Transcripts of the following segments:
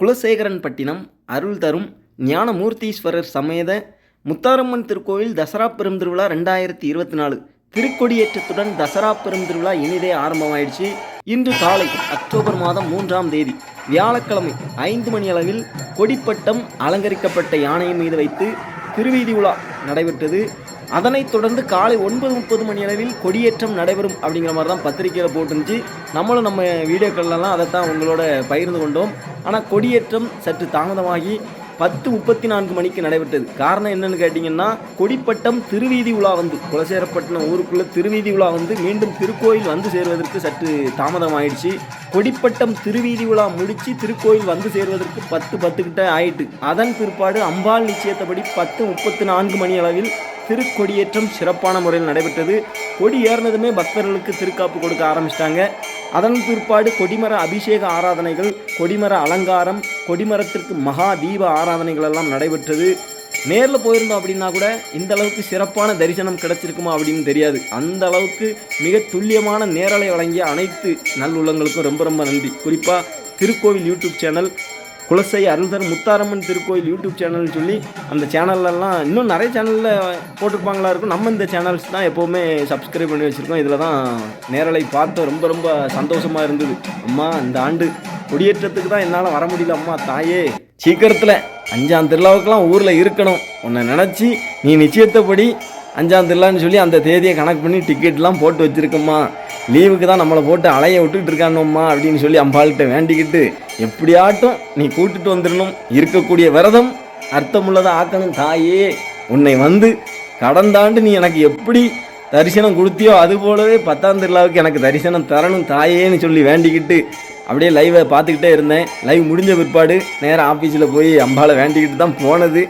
குலசேகரன் பட்டினம் அருள் தரும் ஞானமூர்த்தீஸ்வரர் சமேத முத்தாரம்மன் திருக்கோவில் தசரா பெருந்திருவிழா ரெண்டாயிரத்தி இருபத்தி நாலு. திருக்கொடியேற்றத்துடன் தசரா பெருந்திருவிழா இனிதே ஆரம்பமாயிடுச்சு. இன்று காலை அக்டோபர் மாதம் மூன்றாம் தேதி வியாழக்கிழமை ஐந்து மணி அளவில் கொடிப்பட்டம் அலங்கரிக்கப்பட்ட யானையின் மீது வைத்து திருவீதி உலா நடைபெற்றது. அதனைத் தொடர்ந்து காலை ஒன்பது முப்பது மணி அளவில் கொடியேற்றம் நடைபெறும் அப்படிங்கிற மாதிரி தான் பத்திரிக்கையில் போட்டுருந்துச்சு. நம்மளும் நம்ம வீடியோக்கள்லாம் அதைத்தான் உங்களோட பகிர்ந்து கொண்டோம். ஆனால் கொடியேற்றம் சற்று தாமதமாகி பத்து முப்பத்தி நான்கு மணிக்கு நடைபெற்றது. காரணம் என்னன்னு கேட்டிங்கன்னா கொடிப்பட்டம் திருவீதி உலா வந்து குலசேரப்பட்டினம் ஊருக்குள்ளே திருவீதி உலா வந்து மீண்டும் திருக்கோயில் வந்து சேருவதற்கு சற்று தாமதமாயிடுச்சு. கொடிப்பட்டம் திருவீதி உலா முடித்து திருக்கோயில் வந்து சேருவதற்கு பத்து பத்துக்கிட்ட ஆயிட்டு அதன் பிற்பாடு அம்பாள் நிச்சயத்தபடி பத்து முப்பத்தி நான்கு மணி அளவில் திருக்கொடியேற்றம் சிறப்பான முறையில் நடைபெற்றது. கொடி ஏறினதுமே பக்தர்களுக்கு திருக்காப்பு கொடுக்க ஆரம்பிச்சிட்டாங்க. அதன் பிற்பாடு கொடிமர அபிஷேக ஆராதனைகள் கொடிமர அலங்காரம் கொடிமரத்திற்கு மகா தீப ஆராதனைகள் எல்லாம் நடைபெற்றது. நேரில் போயிருந்தோம் அப்படின்னா கூட இந்த அளவுக்கு சிறப்பான தரிசனம் கிடைச்சிருக்குமா அப்படின்னு தெரியாது. அந்த அளவுக்கு மிக துல்லியமான நேரலை வழங்கிய அனைத்து நல்லுள்ளங்களுக்கும் ரொம்ப ரொம்ப நன்றி. குறிப்பாக திருக்கோவில் யூடியூப் சேனல் குலசை அருள்தர் முத்தாரம்மன் திருக்கோயில் யூடியூப் சேனல்னு சொல்லி அந்த சேனல்லலாம் இன்னும் நிறைய சேனலில் போட்டிருப்பாங்களா இருக்கும். நம்ம இந்த சேனல்ஸ் தான் எப்போவுமே சப்ஸ்கிரைப் பண்ணி வச்சுருக்கோம். இதில் தான் நேரலை பார்த்து ரொம்ப ரொம்ப சந்தோஷமாக இருந்தது. அம்மா இந்த ஆண்டு குடியேற்றத்துக்கு தான் என்னால் வர முடியல அம்மா தாயே. சீக்கிரத்தில் அஞ்சாம் திருவிழாவுக்கெல்லாம் ஊரில் இருக்கணும். உன்னை நினச்சி நீ நிச்சயத்தபடி அஞ்சாம் திருவிழான்னு சொல்லி அந்த தேதியை கணக்கு பண்ணி டிக்கெட்லாம் போட்டு வச்சுருக்கம்மா. லீவுக்கு தான் நம்மளை போட்டு அலைய விட்டுட்டு இருக்கானோம்மா அப்படின்னு சொல்லி அம்பாள்கிட்ட வேண்டிக்கிட்டு எப்படியாட்டும் நீ கூட்டுட்டு வந்துடணும். இருக்கக்கூடிய விரதம் அர்த்தமுள்ளதாக ஆக்கணும் தாயே. உன்னை வந்து கடந்தாண்டு நீ எனக்கு எப்படி தரிசனம் கொடுத்தியோ அது போலவே பத்தாம் திருவிழாவுக்கு எனக்கு தரிசனம் தரணும் தாயேன்னு சொல்லி வேண்டிக்கிட்டு அப்படியே லைவை பார்த்துக்கிட்டே இருந்தேன். லைவ் முடிஞ்ச பிற்பாடு நேராக ஆஃபீஸில் போய் அம்பாவை வேண்டிக்கிட்டு தான் போனது.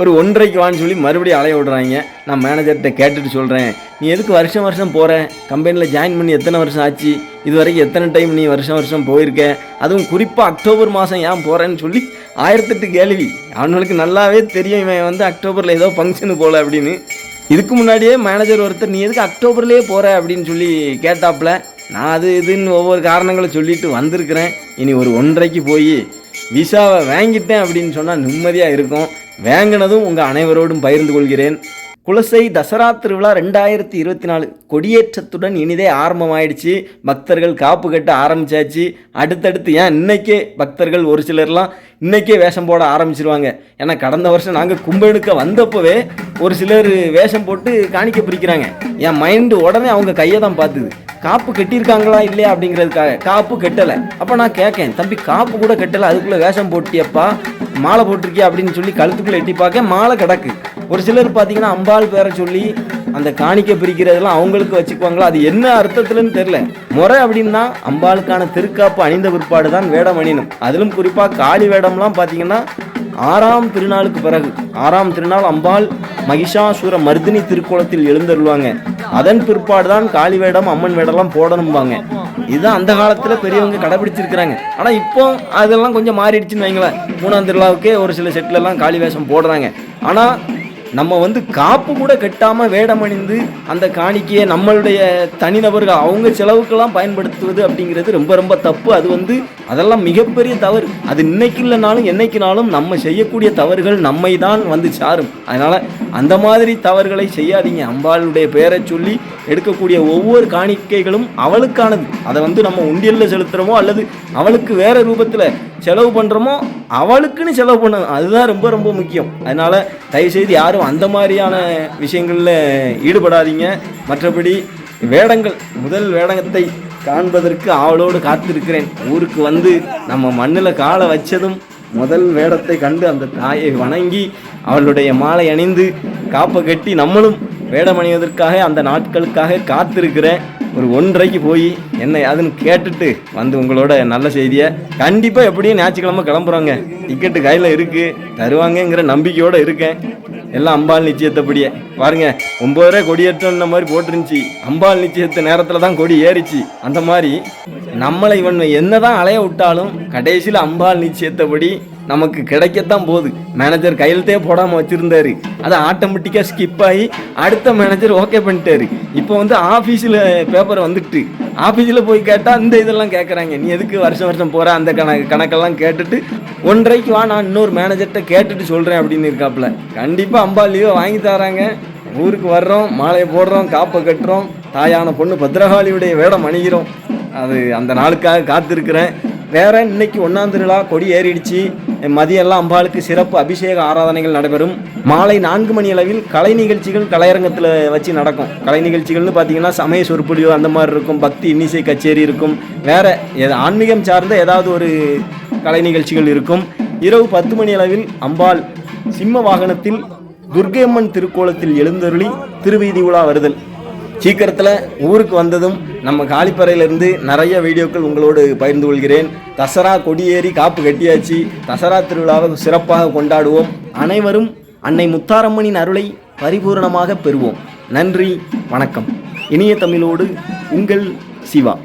ஒரு ஒன்றரைக்கு வான்னு சொல்லி மறுபடியும் அலைய விடுறாங்க. நான் மேனேஜர்கிட்ட கேட்டுட்டு சொல்கிறேன் நீ எதுக்கு வருஷம் வருஷம் போகிற கம்பெனியில் ஜாயின் பண்ணி எத்தனை வருஷம் ஆச்சு? இது வரைக்கும் எத்தனை டைம் நீ வருஷம் வருஷம் போயிருக்க? அதுவும் குறிப்பாக அக்டோபர் மாதம் ஏன் போகிறேன்னு சொல்லி ஆயிரத்தெட்டு கேள்வி. அவனுக்கு நல்லாவே தெரியும் இவன் வந்து அக்டோபரில் ஏதோ ஃபங்க்ஷனு போகல அப்படின்னு. இதுக்கு முன்னாடியே மேனேஜர் ஒருத்தர் நீ எதுக்கு அக்டோபர்லேயே போகிற அப்படின்னு சொல்லி கேட்டாப்புல நான் அது இதுன்னு ஒவ்வொரு காரணங்களை சொல்லிட்டு வந்திருக்கிறேன். இனி ஒரு ஒன்றரைக்கு போய் விசாவை வாங்கிட்டேன் அப்படின்னு சொன்னால் நிம்மதியாக இருக்கும். வாங்கினதும் உங்கள் அனைவரோடும் பகிர்ந்து கொள்கிறேன். குலசை தசரா திருவிழா ரெண்டாயிரத்தி இருபத்தி நாலு கொடியேற்றத்துடன் இனிதே ஆரம்பமாயிடுச்சு. பக்தர்கள் காப்பு கட்ட ஆரம்பிச்சாச்சு. அடுத்தடுத்து ஏன் இன்னைக்கே பக்தர்கள் ஒரு சிலர்லாம் இன்றைக்கே வேஷம் போட ஆரம்பிச்சிருவாங்க. ஏன்னா கடந்த வருஷம் நாங்கள் கும்பெடுக்க வந்தப்போவே ஒரு சிலர் வேஷம் போட்டு காணிக்க பிரிக்கிறாங்க என் மைண்டு உடனே அவங்க கையை தான் பார்த்துது. காப்பு கட்டியிருக்காங்களா இல்லையா அப்படிங்கிறதுக்காக காப்பு கட்டலை. அப்போ நான் கேட்கேன் தம்பி காப்பு கூட கட்டலை அதுக்குள்ளே வேஷம் போட்டியப்பா மாலை போட்டிருக்கியா? அப்படின்னு சொல்லி கழுத்துக்குள்ளே எட்டி பார்க்க மாலை கிடக்கு. ஒரு சிலர் பார்த்தீங்கன்னா அம்பாள் பேரை சொல்லி அந்த காணிக்கை பிரிக்கிறதெல்லாம் அவங்களுக்கு வச்சுக்குவாங்களா? அது என்ன அர்த்தத்துலன்னு தெரில முறை அப்படின்னா அம்பாளுக்கான திருக்காப்பு அணிந்த பிற்பாடு தான் வேடம் அணினும் அதிலும் குறிப்பாக காளி வேடம்லாம் பார்த்தீங்கன்னா ஆறாம் திருநாளுக்கு பிறகு ஆறாம் திருநாள் அம்பாள் மகிஷாசுர மர்தினி திருக்கோலத்தில் எழுந்தருள்வாங்க. அதன் பிற்பாடு தான் காளி வேடம் அம்மன் வேடம்லாம் போடணும்பாங்க. இதுதான் அந்த காலத்தில் பெரியவங்க கடைபிடிச்சிருக்கிறாங்க. ஆனால் இப்போ அதெல்லாம் கொஞ்சம் மாறிடுச்சுன்னு வைங்களேன். மூணாம் திருவிழாவுக்கே ஒரு சில செட்லெல்லாம் காளி வேஷம் போடுறாங்க. ஆனால் நம்ம வந்து காப்பு கூட கட்டாமல் வேடமணிந்து அந்த காணிக்கையை நம்மளுடைய தனிநபர்கள் அவங்க செலவுக்கெல்லாம் பயன்படுத்துவது அப்படிங்கிறது ரொம்ப ரொம்ப தப்பு. அது வந்து அதெல்லாம் மிகப்பெரிய தவறு. அது இன்னைக்கு இல்லைனாலும் என்னைக்குனாலும் நம்ம செய்யக்கூடிய தவறுகள் நம்மை தான் வந்து சாரும். அதனால் அந்த மாதிரி தவறுகளை செய்யாதீங்க. அம்பாளுடைய பெயரை சொல்லி எடுக்கக்கூடிய ஒவ்வொரு காணிக்கைகளும் அவளுக்கானது. அதை வந்து நம்ம உண்டியலில் செலுத்துகிறோமோ அல்லது அவளுக்கு வேறு ரூபத்தில் செலவு பண்ணுறோமோ அவளுக்குன்னு செலவு பண்ணணும் அதுதான் ரொம்ப ரொம்ப முக்கியம். அதனால் தயவுசெய்து யாரும் அந்த மாதிரியான விஷயங்களில் ஈடுபடாதீங்க. மற்றபடி வேடங்கள் முதல் வேடங்கத்தை காண்பதற்கு அவளோடு காத்திருக்கிறேன். ஊருக்கு வந்து நம்ம மண்ணில் காலை வச்சதும் முதல் வேடத்தை கண்டு அந்த தாயை வணங்கி அவளுடைய மாலை அணிந்து காப்பை கட்டி நம்மளும் வேடமணிவதற்காக அந்த நாட்களுக்காக காத்திருக்கிறேன். ஒரு ஒன்றரைக்கு போய் என்ன யாதுன்னு கேட்டுட்டு வந்து உங்களோட நல்ல செய்தியை கண்டிப்பாக எப்படியும் ஞாயிற்றுக்கிழமை கிளம்புறாங்க. டிக்கெட்டு கையில் இருக்குது தருவாங்கங்கிற நம்பிக்கையோடு இருக்கேன். எல்லாம் அம்பாள் நிச்சயத்தைப்படியே பாருங்க ஒம்பது ரூபாய் கொடியேற்றம்ன மாதிரி போட்டுருந்துச்சு. அம்பாள் நிச்சயத்த நேரத்தில் தான் கொடி ஏறிச்சு. அந்த மாதிரி நம்மளை இவன் என்னதான் அலைய விட்டாலும் கடைசியில் அம்பாள் நிச்சயத்தைப்படி நமக்கு கிடைக்கத்தான் போகுது. மேனேஜர் கையெழுத்தே போடாமல் வச்சுருந்தாரு. அது ஆட்டோமேட்டிக்காக ஸ்கிப் ஆகி அடுத்த மேனேஜர் ஓகே பண்ணிட்டாரு. இப்போ வந்து ஆஃபீஸில் பேப்பர் வந்துட்டு. ஆஃபீஸில் போய் கேட்டால் இந்த இதெல்லாம் கேட்குறாங்க நீ எதுக்கு வருஷம் வருஷம் போகிற அந்த கணக்கு கணக்கெல்லாம் கேட்டுட்டு ஒன்றரைக்கு வா நான் இன்னொரு மேனேஜர்கிட்ட கேட்டுட்டு சொல்கிறேன் அப்படின்னு இருக்காப்புல கண்டிப்பாக அம்பா லீவை வாங்கி தராங்க. ஊருக்கு வர்றோம் மாலையை போடுறோம் காப்பை கட்டுறோம். தாயான பொண்ணு பத்ரகாளியுடைய வேடம் அணிகிறோம். அது அந்த நாளுக்காக காத்திருக்கிறேன். வேற இன்னைக்கு ஒன்றாம் திருவிழா கொடி ஏறிடுச்சு. மதியெல்லாம் அம்பாளுக்கு சிறப்பு அபிஷேக ஆராதனைகள் நடைபெறும். மாலை நான்கு மணி அளவில் கலை நிகழ்ச்சிகள் கலையரங்கத்தில் வச்சு நடக்கும். கலை நிகழ்ச்சிகள்னு பார்த்தீங்கன்னா சமய சொற்பொழிவு அந்த மாதிரி இருக்கும். பக்தி இன்னிசை கச்சேரி இருக்கும். வேற எது- ஆன்மீகம் சார்ந்த ஏதாவது ஒரு கலை நிகழ்ச்சிகள் இருக்கும். இரவு பத்து மணி அளவில் அம்பாள் சிம்ம வாகனத்தில் துர்கையம்மன் திருக்கோலத்தில் எழுந்தருளி திருவீதி உலா வருதல். சீக்கிரத்தில் ஊருக்கு வந்ததும் நம்ம காலிப்பறையிலேருந்து நிறைய வீடியோக்கள் உங்களோடு பகிர்ந்து கொள்கிறேன். தசரா கொடியேறி காப்பு கட்டியாச்சு. தசரா திருவிழாவை சிறப்பாக கொண்டாடுவோம். அனைவரும் அன்னை முத்தாரம்மனின் அருளை பரிபூரணமாக பெறுவோம். நன்றி வணக்கம். இனிய தமிழோடு உங்கள் சிவா.